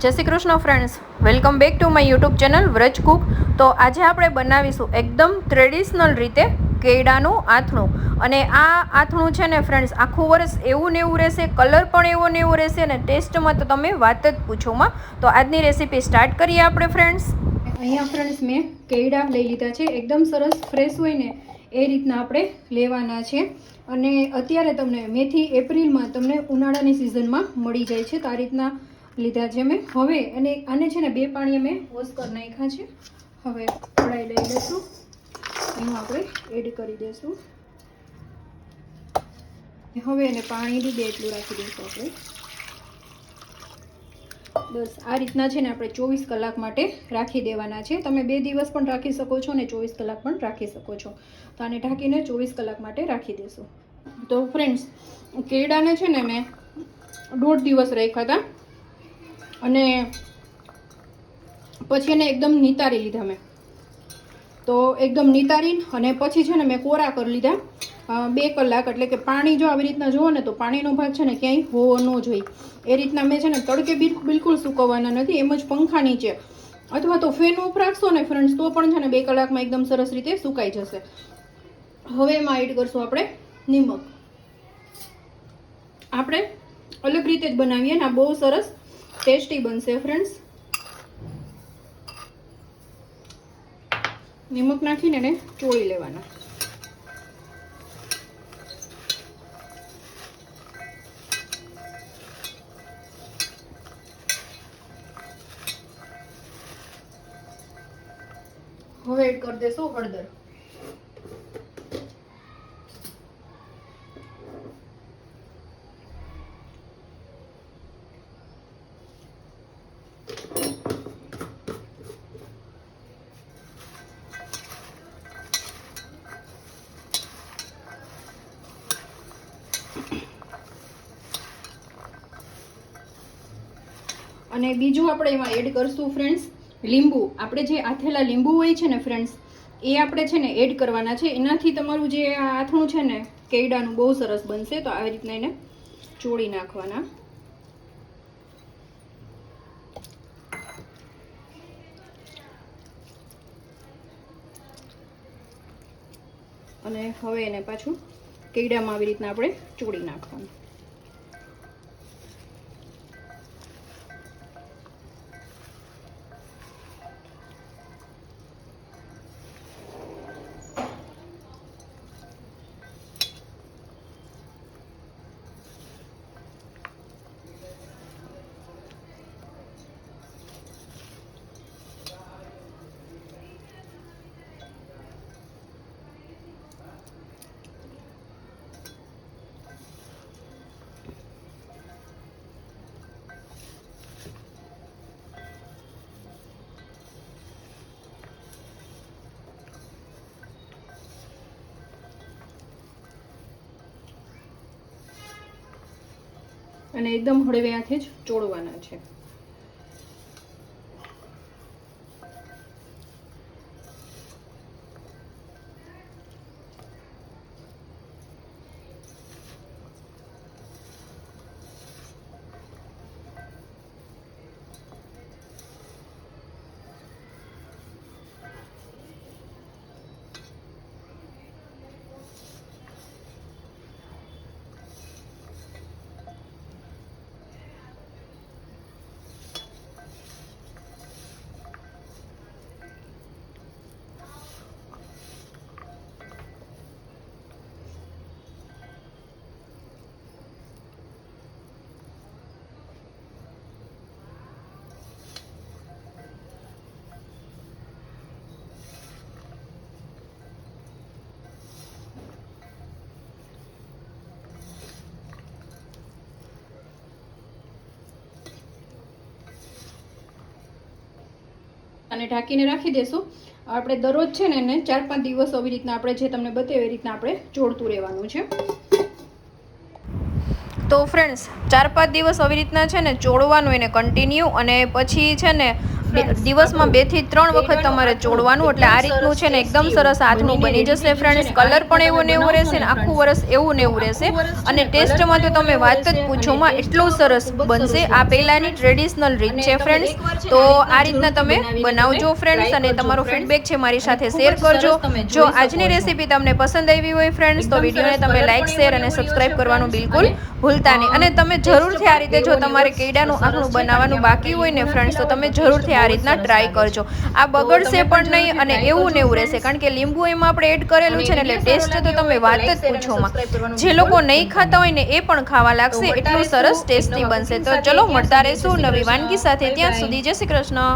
જય Shri Krishna friends welcome back to my YouTube channel Vraj Cook તો આજે આપણે બનાવીશું એકદમ ટ્રેડિશનલ રીતે કેળાનું આથણું. અને આ આથણું છે ને ફ્રેન્ડ્સ આખું વર્ષ એવું ને એવું રહેશે કલર પણ એવો ને એવો રહેશે અને ટેસ્ટમાં તો તમે વાત જ પૂછોમાં તો આજની રેસીપી સ્ટાર્ટ કરીએ આપણે ફ્રેન્ડ્સ અહીંયા ફ્રેન્ડ્સ મેં કેળા લઈ લીધા છે. એકદમ સરસ ફ્રેશ હોય ને, એ રીતના આપણે લેવાના છે. અને અત્યારે તમને મેથી, એપ્રિલમાં તમને ઉનાળાની સિઝનમાં મળી જાય છે. તો આ રીતના લીધા છે મેં. હવે અને આને છે ને બે પાણીએ મેં વોશ કરી નાખ્યા છે. હવે કઢાઈ લઈ લઈશું. એમાં આપણે એડ કરી દઈશું. હવે એને પાણી બી બે એટલું રાખી દઈશું આપણે. બસ, આ રીતના છે ને આપણે ચોવીસ કલાક માટે રાખી દેવાના છે. તમે બે દિવસ પણ રાખી શકો છો અને ચોવીસ કલાક પણ રાખી શકો છો. તો આને ઢાંકીને ચોવીસ કલાક માટે રાખી દેશું તો ફ્રેન્ડ્સ કેળાને છે ને મેં દોઢ દિવસ રાખ્યા હતા. અને પછી એને એકદમ નિતારી લીધા મેં. તો એકદમ નિતારીને અને પછી છે ને મેં કોરા કરી લીધા. બે કલાક એટલે કે પાણી જો આવી રીતના જુઓ ને તો પાણીનો ભાગ છે ને ક્યાંય હોવો ન જોઈએ. એ રીતના મેં છે ને તડકે બિલ- બિલકુલ સૂકવવાના નથી, એમ જ પંખા નીચે. અથવા તો ફેન ઓફ રાખશો ને ફ્રેન્ડ્સ તો પણ છે ને બે કલાકમાં એકદમ સરસ રીતે સુકાઈ જશે. હવે એમાં એડ કરશું આપણે નિમક. આપણે અલગ રીતે જ બનાવીએ ને આ બહુ સરસ ટેસ્ટી બનશે ફ્રેન્ડ્સ નિમક નાખીને એને ચોળી લેવાના. હવે એડ કરી દેશું હળદર. અને બીજું આપણે એમાં એડ કરશું ફ્રેન્ડ્સ લીંબુ. આપણે જે આથેલા લીંબુ હોય છે ને ફ્રેન્ડ્સ એ આપણે છે ને એડ કરવાના છે. એનાથી તમારું જે આ આથણું છે ને કેડાનું બહુ સરસ બનશે. તો આવી રીતના એને ચોળી નાખવાના. અને હવે એને પાછું કેડામાં આવી રીતના આપણે ચોળી નાખવાનું. અને એકદમ હળવે જ ચોળવાના છે. અને ઢાંકીને રાખી દેશું. આપણે દરરોજ છે ને એને ચાર પાંચ દિવસ આવી રીતના આપણે જે તમને બતાવે એ રીતના આપણે જોડતું રહેવાનું છે. તો ફ્રેન્ડ્સ ચાર પાંચ દિવસ આવી રીતના છે ને ચોળવાનું એને કન્ટિન્યુ અને પછી છે ને દિવસમાં બેથી ત્રણ વખત તમારે ચોડવાનું એટલે આ રીતનું છે ને એકદમ સરસ હાથનું બની જશે ફ્રેન્ડ્સ કલર પણ એવો ને એવો રહેશે ને આખું વરસ એવું ને એવું રહેશે. અને ટેસ્ટમાં તો તમે વાત જ પૂછોમાં એટલું સરસ બનશે આ પહેલાંની ટ્રેડિશનલ રીત છે ફ્રેન્ડ્સ તો આ રીતના તમે બનાવજો ફ્રેન્ડ્સ અને તમારો ફીડબેક છે મારી સાથે શેર કરજો. જો આજની રેસીપી તમને પસંદ આવી હોય ફ્રેન્ડ્સ તો વિડીયોને તમે લાઇક શેર અને સબસ્ક્રાઇબ કરવાનું બિલકુલ ભૂલતા નહીં. અને તમે જરૂરથી આ રીતે જો તમારે કેડાનું આખું બનાવવાનું બાકી હોય ને ફ્રેન્ડ્સ તો તમે જરૂરથી આ રીતના ટ્રાય કરજો. આ બગડશે પણ નહીં અને એવું ને એવું રહેશે. કારણ કે લીંબુ એમાં આપણે એડ કરેલું છે ને એટલે ટેસ્ટ તો તમે વાત જ પૂછોમાં જે લોકો નહીં ખાતા હોય ને એ પણ ખાવા લાગશે. એટલું સરસ ટેસ્ટી બનશે. તો ચલો મળતા રહેશું નવી વાનગી સાથે. ત્યાં સુધી જય શ્રી કૃષ્ણ.